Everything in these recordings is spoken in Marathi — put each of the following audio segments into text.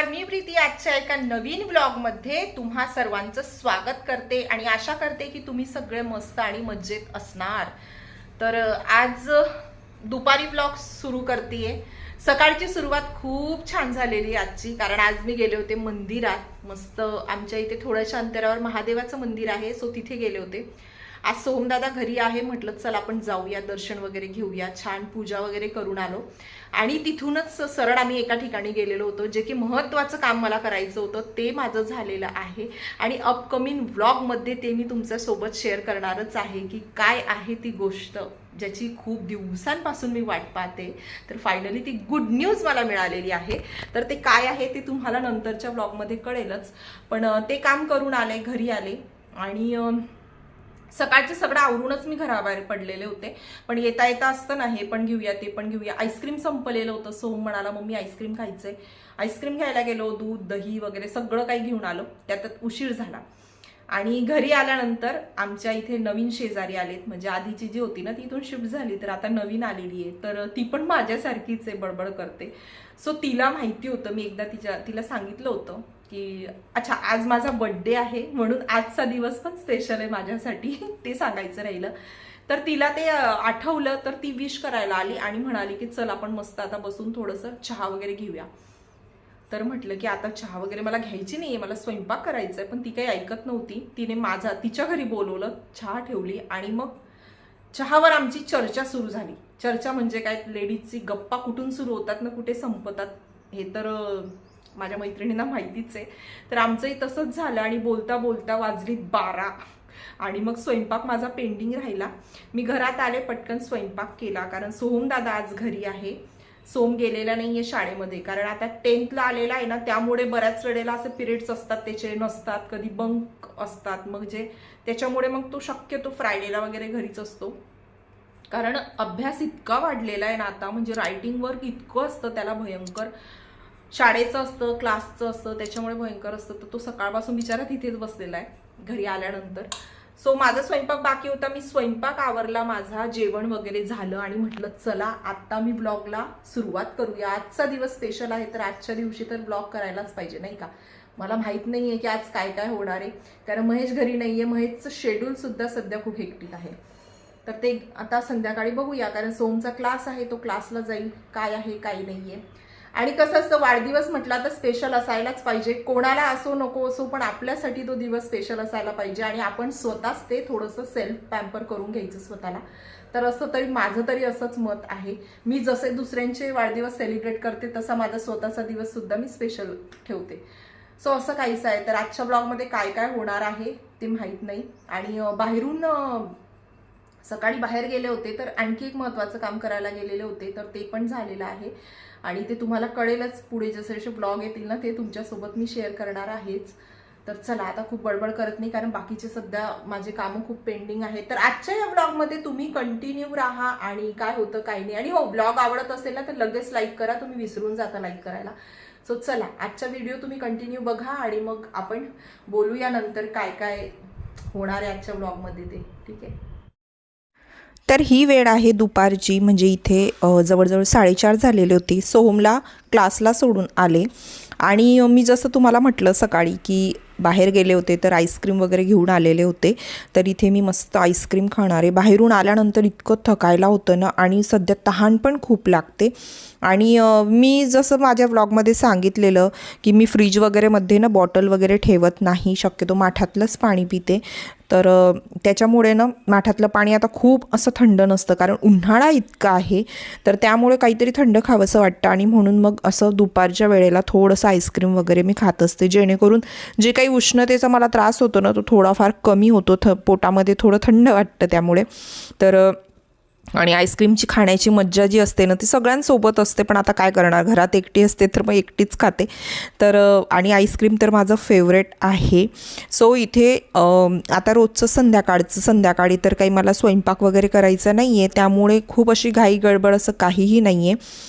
नमस्कार मी प्रीती. आजच्या एका नवीन ब्लॉगमध्ये तुम्हा सर्वांचं स्वागत करते आणि आशा करते की तुम्ही सगळे मस्त आणि मज्जेत असणार. तर आज दुपारी ब्लॉग सुरू करते सकाळची सुरुवात खूप छान झालेली आजची कारण आज मी गेले होते मंदिरात. मस्त आमच्या इथे थोड्याशा अंतरावर महादेवाचं मंदिर आहे सो तिथे गेले होते. आज सोहमदादा घरी आहे म्हटलं चल आपण जाऊया दर्शन वगैरे घेऊया छान पूजा वगैरे करून आलो. आणि तिथूनच सरळ आम्ही एका ठिकाणी गेलेलो होतो जे की महत्त्वाचं काम मला करायचं होतं ते माझं झालेलं आहे. आणि अपकमिंग व्लॉगमध्ये ते मी तुमच्यासोबत शेअर करणारच आहे की काय आहे ती गोष्ट ज्याची खूप दिवसांपासून मी वाट पाहते. तर फायनली ती गुड न्यूज मला मिळालेली आहे. तर ते काय आहे ते तुम्हाला नंतरच्या ब्लॉगमध्ये कळेलच. पण ते काम करून आले घरी आले. आणि सकाळचे सगळं आवरूनच मी घराबाहेर पडलेले होते. पण येता येता असताना हे पण घेऊया ते पण घेऊया. आईस्क्रीम संपलेलं होतं. सोम म्हणाला मम्मी आईस्क्रीम खायचंय. आईस्क्रीम घ्यायला गेलो दूध दही वगैरे सगळं काही घेऊन आलो. त्यात उशीर झाला. आणि घरी आल्यानंतर आमच्या इथे नवीन शेजारी आलेत. म्हणजे आधीची जी होती ना ती इथून शिफ्ट झाली तर आता नवीन आलेली आहे. तर ती पण माझ्यासारखीच आहे बडबड करते. सो तिला माहिती होतं मी एकदा तिच्या तिला सांगितलं होतं. की अच्छा आज माझा बड्डे आहे म्हणून आजचा दिवस पण स्पेशल आहे माझ्यासाठी ते सांगायचं राहिलं. तर तिला ते आठवलं तर ती विश करायला आली आणि म्हणाली की चल आपण मस्त आता बसून थोडंसं चहा वगैरे घेऊया. तर म्हटलं की आता चहा वगैरे मला घ्यायची नाहीये मला स्वयंपाक करायचा आहे पण ती काही ऐकत नव्हती. तिने माझा तिच्या घरी बोलवलं चहा ठेवली आणि मग चहावर आमची चर्चा सुरू झाली. चर्चा म्हणजे काय लेडीजची गप्पा कुठून सुरू होतात ना कुठे संपतात हे तर माझ्या मैत्रिणींना माहितीच आहे. तर आमचंही तसंच झालं आणि बोलता बोलता वाजली बारा. आणि मग स्वयंपाक माझा पेंडिंग राहिला. मी घरात आले पटकन स्वयंपाक केला. कारण सोहम दादा आज घरी आहे. सोम गेलेला नाहीये शाळेमध्ये. कारण आता टेन्थला आलेला आहे ना त्यामुळे बऱ्याच वेळेला असे पिरियड्स असतात त्याचे नसतात कधी बंक असतात. मग जे त्याच्यामुळे मग तो शक्यतो फ्रायडेला वगैरे घरीच असतो. कारण अभ्यास इतका वाढलेला आहे ना आता म्हणजे रायटिंग वर्क इतकं असतं त्याला भयंकर. शाळेचं असतं क्लासचं असतं त्याच्यामुळे भयंकर असतं. तर तो सकाळपासून बिचारा तिथेच बसलेला आहे घरी आल्यानंतर. सो माझा स्वयंपाक बाकी होता. मी स्वयंपाक आवरला माझा जेवण वगैरे झालं आणि म्हटलं चला आत्ता मी ब्लॉगला सुरुवात करूया. आजचा दिवस स्पेशल आहे तर आजच्या दिवशी तर ब्लॉग करायलाच पाहिजे नाही का? मला माहीत नाही आहे की आज काय काय होणार आहे कारण महेश घरी नाही आहे महेशचं शेड्यूलसुद्धा सध्या खूप हेक्टिक आहे. तर ते आता संध्याकाळी बघूया कारण सोमचा क्लास आहे तो क्लासला जाईल. काय आहे काय आहे आणि कसं असतं वाढदिवस म्हटला तर स्पेशल असायलाच पाहिजे. कोणाला असो नको असो पण आपल्यासाठी तो दिवस स्पेशल असायला पाहिजे आणि आपण स्वतःच ते थोडंसं सेल्फ पॅम्पर करून घ्यायचं स्वतःला. तर असं तरी माझं तरी असंच मत आहे. मी जसे दुसऱ्यांचे वाढदिवस सेलिब्रेट करते तसा माझा स्वतःचा दिवस सुद्धा मी स्पेशल ठेवते. सो असं काहीच आहे. तर आजच्या ब्लॉगमध्ये काय काय होणार आहे ते माहीत नाही. आणि बाहेरून सकाळी बाहेर गेले होते तर आणखी एक महत्त्वाचं काम करायला गेलेले होते तर ते पण झालेलं आहे. आणि ते तुम्हाला कळेलच पुढे जसे जसे ब्लॉग येतील ना ते तुमच्यासोबत मी शेअर करणार आहेच. तर चला आता खूप बडबड करत नाही कारण बाकीचे सध्या माझे कामं खूप पेंडिंग आहेत. तर आजच्या या ब्लॉगमध्ये तुम्ही कंटिन्यू राहा आणि काय होतं काय नाही. आणि हो ब्लॉग आवडत असेल ना तर लगेच लाईक करा. तुम्ही विसरून जाता लाईक करायला. सो चला आजचा व्हिडिओ तुम्ही कंटिन्यू बघा आणि मग आपण बोलूया नंतर काय काय होणार आहे आजच्या ब्लॉगमध्ये ते. ठीक आहे? तर ही वेळ आहे दुपारची म्हणजे इथे जवळजवळ साडेचार झालेले होती. सोहमला क्लासला सोडून आले. आणि मी जसं तुम्हाला म्हटलं सकाळी की बाहेर गेले होते तर आईस्क्रीम वगैरे घेऊन आलेले होते. तर इथे मी मस्त आईस्क्रीम खाणार. आहे बाहेरून आल्यानंतर इतकं थकायला होतं ना आणि सध्या तहान पण खूप लागते. आणि मी जसं माझ्या व्लॉगमध्ये सांगितलेलं की मी फ्रीज वगैरेमध्ये ना बॉटल वगैरे ठेवत नाही शक्यतो माठातलंच पाणी पिते. तर त्याच्यामुळे ना माठातलं पाणी आता खूप असं थंड नसतं कारण उन्हाळा इतका आहे. तर त्यामुळे काहीतरी थंड खावंसं वाटतं आणि म्हणून मग असं दुपारच्या वेळेला थोडंसं आईस्क्रीम वगैरे मी खात असते. जेणेकरून जे काही उष्णतेचा मला त्रास होतो ना तो थोडाफार कमी होतो थ पोटामध्ये थोडं थंड वाटतं त्यामुळे. तर आणि आईस्क्रीमची खाण्याची मज्जा जी असते ना ती सगळ्यांसोबत असते पण आता काय करणार? घरात एकटी असते तर मग एकटीच खाते. तर आणि आईस्क्रीम तर माझं फेवरेट आहे. सो इथे आता रोजचं संध्याकाळचं संध्याकाळी तर काही मला स्वयंपाक वगैरे करायचा नाही आहे त्यामुळे खूप अशी घाई गडबड असं काहीही नाही आहे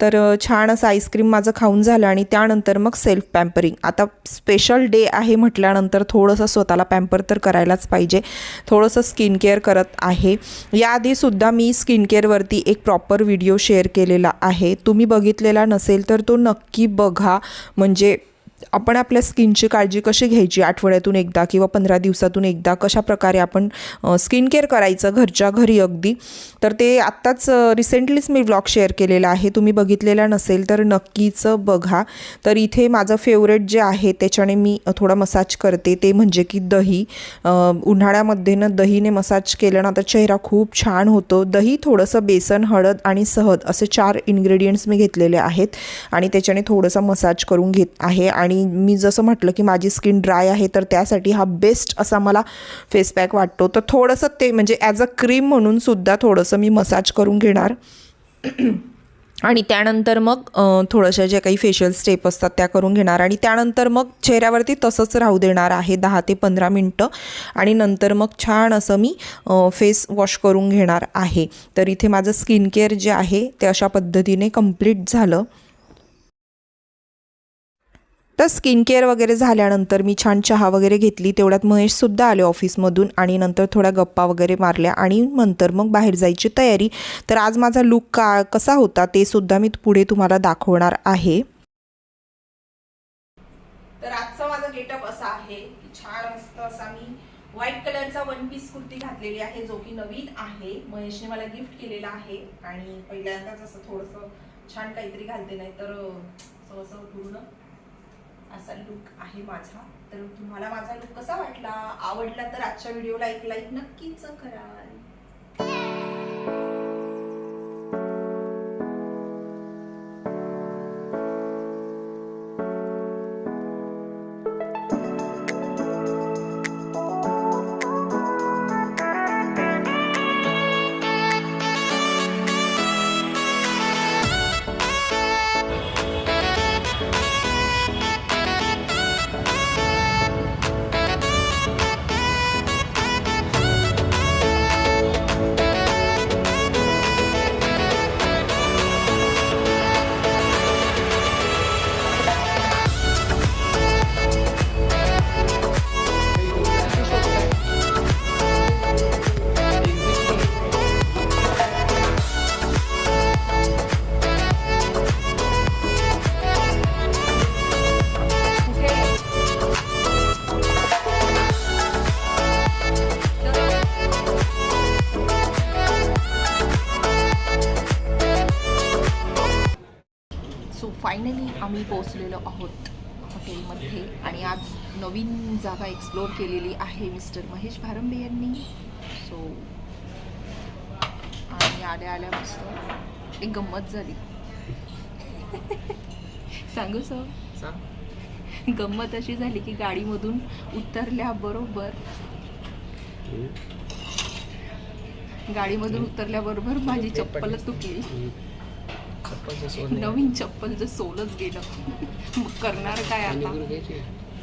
तर छान असं आईस्क्रीम माझं खाऊन झालं आणि त्यानंतर मग सेल्फ पॅम्परिंग. आता स्पेशल डे आहे म्हटल्यानंतर थोडंसं स्वतःला पॅम्पर तर करायलाच पाहिजे. थोडंसं स्किन केअर करत आहे. याआधीसुद्धा मी स्किन केअरवरती एक प्रॉपर व्हिडिओ शेअर केलेला आहे. तुम्ही बघितलेला नसेल तर तो नक्की बघा. म्हणजे आपण आपल्या स्किनची काळजी कशी घ्यायची आठवड्यातून एकदा किंवा पंधरा दिवसातून एकदा? कशा प्रकारे आपण स्किन केअर करायचं घरच्या घरी अगदी? तर ते आत्ताच रिसेंटलीच मी ब्लॉग शेअर केलेला आहे. तुम्ही बघितलेला नसेल तर नक्कीच बघा. तर इथे माझं फेवरेट जे आहे त्याच्याने मी थोडा मसाज करते. ते म्हणजे की दही. उन्हाळ्यामध्ये ना दहीने मसाज केलं ना तर चेहरा खूप छान होतो. दही थोडंसं बेसन हळद आणि सहद असे चार इन्ग्रेडियंट्स मी घेतलेले आहेत. आणि त्याच्याने थोडंसं मसाज करून घेत आहे. आणि आणि मी जसं म्हटलं की माझी स्किन ड्राय आहे तर त्यासाठी हा बेस्ट असा मला फेस पॅक वाटतो. तर थोडंसं ते म्हणजे ॲज अ क्रीम म्हणून सुद्धा थोडंसं मी मसाज करून घेणार. आणि त्यानंतर मग अ, ज्या काही फेशियल स्टेप असतात त्या करून घेणार. आणि त्यानंतर मग चेहऱ्यावरती तसंच राहू देणार आहे दहा ते पंधरा मिनटं. आणि नंतर मग छान असं मी फेस वॉश करून घेणार आहे. तर इथे माझं स्किन केअर जे आहे ते अशा पद्धतीने कंप्लीट झालं. तर स्किन केअर वगैरे झाल्यानंतर मी छान चहा वगैरे घेतली. तेवढ्यात महेशसुद्धा आले ऑफिसमधून आणि नंतर थोड्या गप्पा वगैरे मारल्या आणि नंतर मग बाहेर जायची तयारी. तर आज माझा लुक का कसा होता ते सुद्धा मी पुढे तुम्हाला दाखवणार आहे. तर आजचा माझा गेटअप असा आहे की छान मस्त असा मी व्हाईट कलरचा वन पीस कुर्ती घातलेली आहे जो की नवीन आहे. महेशने मला गिफ्ट केलेला आहे आणि पहिल्यांदाच असं थोडंसं छान काहीतरी घालते नाही तर सहसा पूर्ण असा लुक आहे माझा. तर तुम्हाला माझा लुक कसा वाटला? आवडला तर आजच्या व्हिडिओला एक लाईक नक्कीच कराल आम्ही पोहोचलेलो आहोत हॉटेलमध्ये. आणि आज नवीन जागा एक्सप्लोअर केलेली आहे मिस्टर महेश भारंबे यांनी. सो आणि आल्या आल्या मस्त. एक गंमत झाली. सांगू सर? गंमत अशी झाली की गाडीमधून उतरल्याबरोबर गाडीमधून उतरल्याबरोबर माझी चप्पलच तुटली. नवीन चप्पलचं सोलच गेलं. मग करणार काय आता?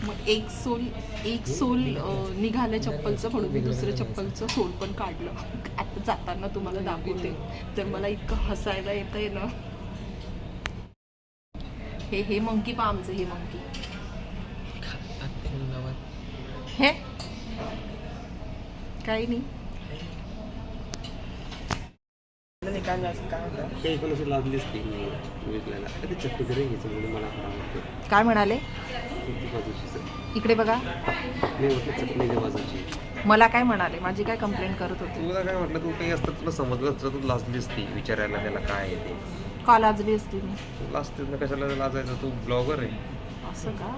मग एक सोल एक सोल निघालं चप्पलचं म्हणून मी दुसरं चप्पलचं सोल पण काढलं. आता जाताना तुम्हाला दाखवते. तर मला इतकं हसायला येत आहे ना. हे हे मंकी पा आमचं हे मंकी. हे? काही नाही. लादलीच ती विकल्याला ते चट्टू तरी घ्यायचं म्हणून मला फार आवडतं. काय म्हणाले? ती बाजूची इकडे बघा. म्हटलं बाजूची मला काय म्हणाले? माझी काय कंप्लेंट करत होते? तुला काय म्हटलं? तू काही असतं तुला समजलं असतं. तू लाजलीस ती विचारायला त्याला काय आहे ते. का लाजली असती मी? तू लाजतेस ना कशाला लाजायचं? तू ब्लॉगर आहे. असं का?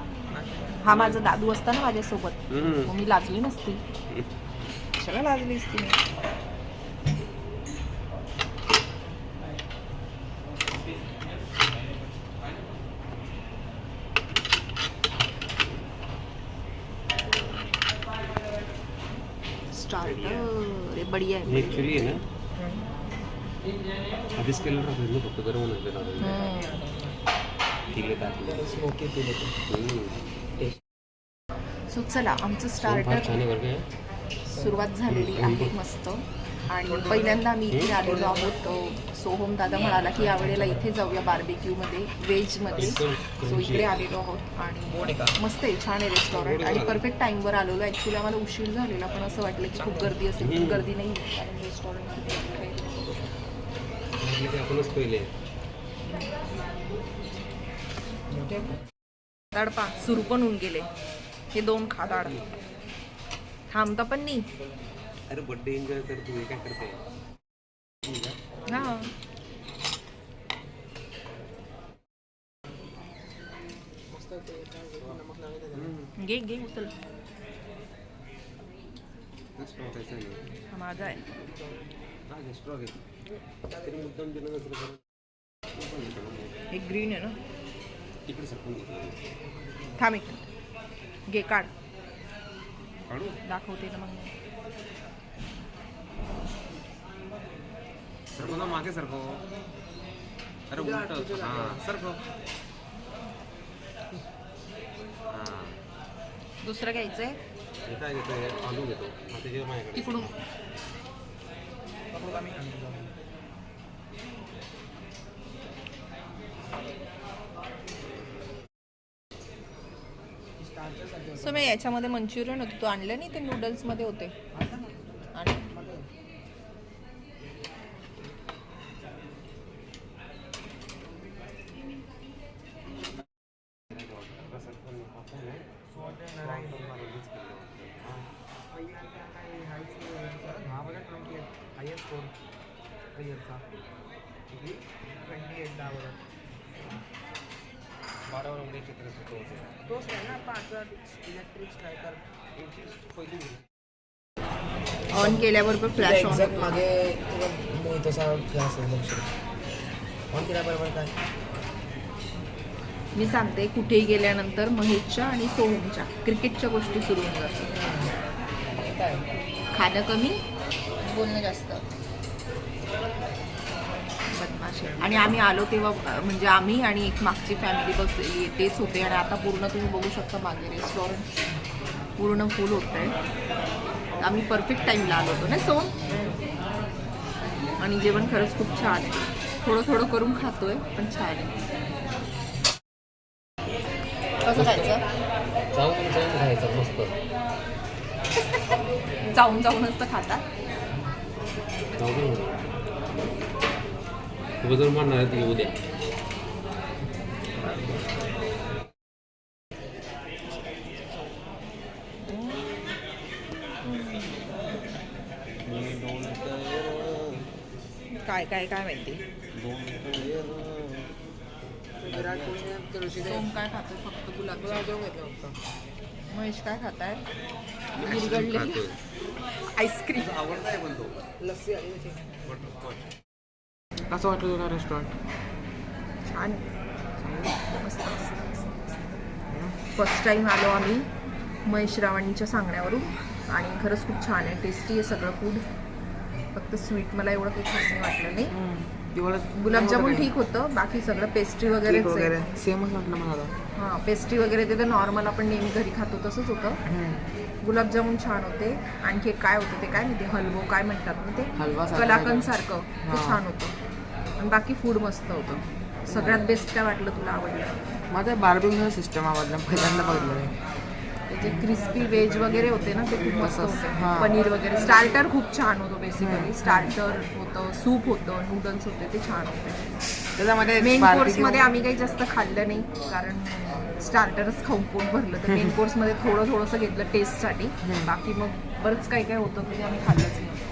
हा माझा दादू असता ना माझ्यासोबत. हम्म. मग मी लाजली नसती. कशाला लाजली असती मी स्टार्टर बढ़िया हे। आहे ॲक्च्युली आहे ना? आधीच केलं राहतं ना फक्त गरम होणार हम्म. तिले टाकलं स्मोकी फील सो चला आमचं फार छान स्टार्टर आहे सुरुवात झालेली आहे मस्त. आणि पहिल्यांदा आम्ही इथे आलेलो आहोत. सोहम दादा म्हणाला की यावेळेला इथे जाऊया बार्बेक्यूमध्ये व्हेजमध्ये सो इकडे आलेलो आहोत आणि मस्त आहे छान आहे रेस्टॉरंट आणि परफेक्ट टाईमवर आलेलो. ॲक्च्युली आम्हाला उशीर झालेला पण असं वाटलं की खूप गर्दी असेल पण गर्दी नाही. कारण रेस्टॉरंट खूप तडपा सुरू पण होऊन गेले. हे दोन खादाड थांबता पण नाही. अरे बर्थडे एन्जॉय कर तू हे काय करते? हा. घे घे उचल. हा माझा आहे. हे ग्रीन आहे ना? तिकडे सरकून थांब एक. घे काढू. दाखवते ना मग सर मला मागे सरको अरे उलट हां सरको हां. दुसरं घ्यायचंय? हे काय घेतो आलू घेतो. आता माझ्याकडे. तिकडून. सो मी याच्यामध्ये मंचुरियन होतं. तू आणलं नाही ते नूडल्समध्ये होते? वर चित्र सुचवते ऑन केल्यावर पण फ्लॅश ऑन एक्झॅक्ट मागे क्लास आहे लक्ष ऑन केल्याबरोबर काय? मी सांगते कुठेही गेल्यानंतर महेशच्या आणि सोहमच्या क्रिकेटच्या गोष्टी सुरू होऊन जातात. काय खाणं कमी बोलणं जास्त. आहे. आणि आम्ही आलो तेव्हा म्हणजे आम्ही आणि एक मागची फॅमिली बसलेली आहे तेच होते. आणि आता पूर्ण तुम्ही बघू शकता मागे रेस्टॉरंट पूर्ण फुल होत आहे आम्ही परफेक्ट टाईमला आलो होतो ना सोन आणि जेवण खरंच खूप छान आहे. थोडं थोडं करून खातोय पण छान आहे. कसं खायचं? मस्त. जाऊन जाऊनच तर खाता. म्हणणार आहे ती उद्या काय काय काय माहिती? विराट सोम काय खातो फक्त गुलाबजाम गुलाबजाम घेतला होता महेश काय खाताय? विरघडलेलं आईस्क्रीम आवडता आहे पण तो लस्सी आली कसं वाटलं तुला रेस्टॉरंट छान मस्त फर्स्ट टाइम आलो आम्ही महेश रावाणीच्या सांगण्यावरून. आणि खरंच खूप छान आहे. टेस्टी आहे सगळं फूड फक्त स्वीट मला एवढं काही खास नाही वाटलं नाही. गुलाबजामुन ठीक होतं. बाकी सगळं पेस्ट्री वगैरे. सेमच वाटलं मला हां पेस्ट्री वगैरे ते तर नॉर्मल आपण नेहमी घरी खातो तसंच होतं. गुलाबजामुन छान होते. आणखी काय होतं ते काय माहिती? हलवो काय म्हणतात ना ते? कलाकंद सारखं. ते. छान होतं. आणि बाकी फूड मस्त होतं. सगळ्यात बेस्ट काय वाटलं तुला आवडलं? माझा बार्बिंग सिस्टम आवडला पहिल्यांदा बघितलं मी. जे क्रिस्पी व्हेज वगैरे होते ना ते खूप मस्त होते. हां. पनीर वगैरे. स्टार्टर खूप छान होतं बेसिकली स्टार्टर होतं सूप होतं नूडल्स होते ते छान होते. त्याच्यामध्ये मेन कोर्समध्ये आम्ही काही जास्त खाल्लं नाही कारण स्टार्टरच खाऊन पोट भरलं. तर मेन कोर्समध्ये थोडं थोडंसं घेतलं टेस्टसाठी बाकी मग बरंच काही काय होतं ते आम्ही खाल्लंच नाही.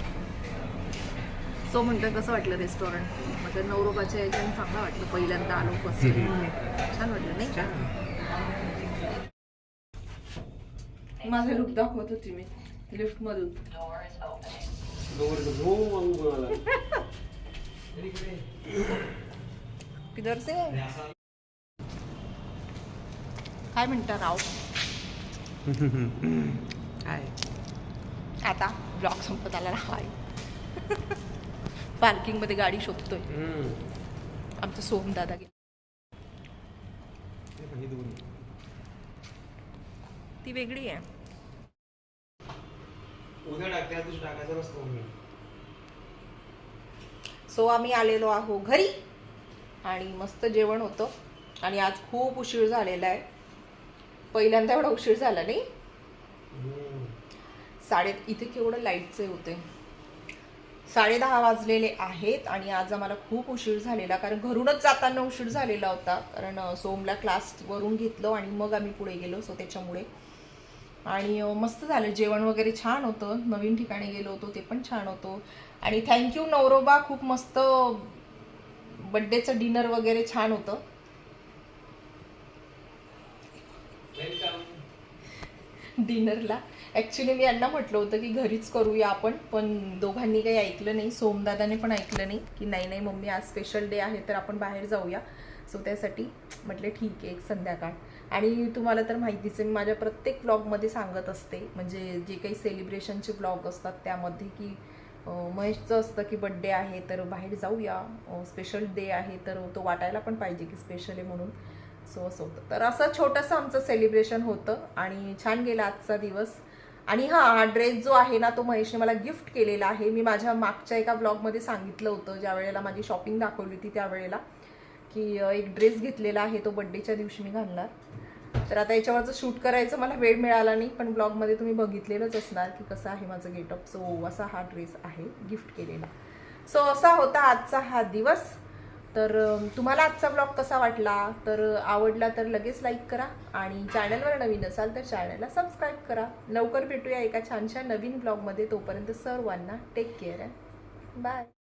सो म्हणतोय कसं वाटलं रेस्टॉरंट म्हणजे नवरोबाच्या याच्याने चांगलं वाटलं पहिल्यांदा आलो फर्स्ट छान वाटलं नाही? माझा लुक दाखवत होती मी लिफ्ट मधून. किधर से? काय म्हणता राव? काय आता ब्लॉग संपत आला हाय पार्किंगमध्ये गाडी शोधतोय. आमचं सोम दादा ती वेगळी आहे. सो आम्ही आलेलो आहो घरी. आणि मस्त जेवण होतं. आणि आज खूप उशीर झालेला आहे. पहिल्यांदा एवढा उशीर झाला नाही. साडे इथे केवढं लाईटचे होते. साडे दहा वाजलेले आहेत आणि आज आम्हाला खूप उशीर झालेला कारण घरूनच जाताना उशीर झालेला होता. कारण सोमला क्लास वरून घेतलं आणि मग आम्ही पुढे गेलो सो त्याच्यामुळे. आणि मस्त झालं. जेवण वगैरे छान होतं. नवीन ठिकाणी गेलो होतो ते पण छान होतं. आणि थँक्यू नवरोबा. खूप मस्त बड्डेचं डिनर वगैरे छान होतं. डिनरला ॲक्च्युली मी यांना म्हटलं होतं की घरीच करूया आपण पण दोघांनी काही ऐकलं नाही. सोमदादाने पण ऐकलं नाही की नाही नाही मम्मी आज स्पेशल डे आहे तर आपण बाहेर जाऊया. सो त्यासाठी म्हटले ठीक आहे एक संध्याकाळ. आणि तुम्हाला तर माहितीच आहे मी माझ्या प्रत्येक ब्लॉगमध्ये सांगत असते. म्हणजे जे काही सेलिब्रेशनचे ब्लॉग असतात त्यामध्ये की महेशचं असतं की बड्डे आहे तर बाहेर जाऊया. स्पेशल डे आहे तर तो वाटायला पण पाहिजे की स्पेशल आहे म्हणून. सो असं होतं. तर असं छोटंसं आमचं सेलिब्रेशन होतं आणि छान गेला आजचा दिवस. आणि हा हा ड्रेस जो आहे ना तो महेशने मला गिफ्ट केलेला आहे. मी माझ्या मागच्या एका ब्लॉगमध्ये सांगितलं होतं ज्या वेळेला माझी शॉपिंग दाखवली होती त्यावेळेला की एक ड्रेस घेतलेला आहे तो बड्डेच्या दिवशी मी घालणार. तर आता याच्यावरचं शूट करायचं मला वेळ मिळाला नाही पण ब्लॉगमध्ये तुम्ही बघितलेलंच असणार की कसं आहे माझं गेटअप सो असा हा ड्रेस आहे गिफ्ट केलेला. सो असा होता आजचा हा दिवस. तर तुम्हाला आजचा ब्लॉग कसा वाटला? तर आवडला तर लगेच लाईक करा आणि चॅनलवर नवीन असाल तर चॅनलला सबस्क्राईब करा. लवकर भेटूया एका छानशा नवीन ब्लॉगमध्ये तोपर्यंत सर्वांना टेक केअर आहे बाय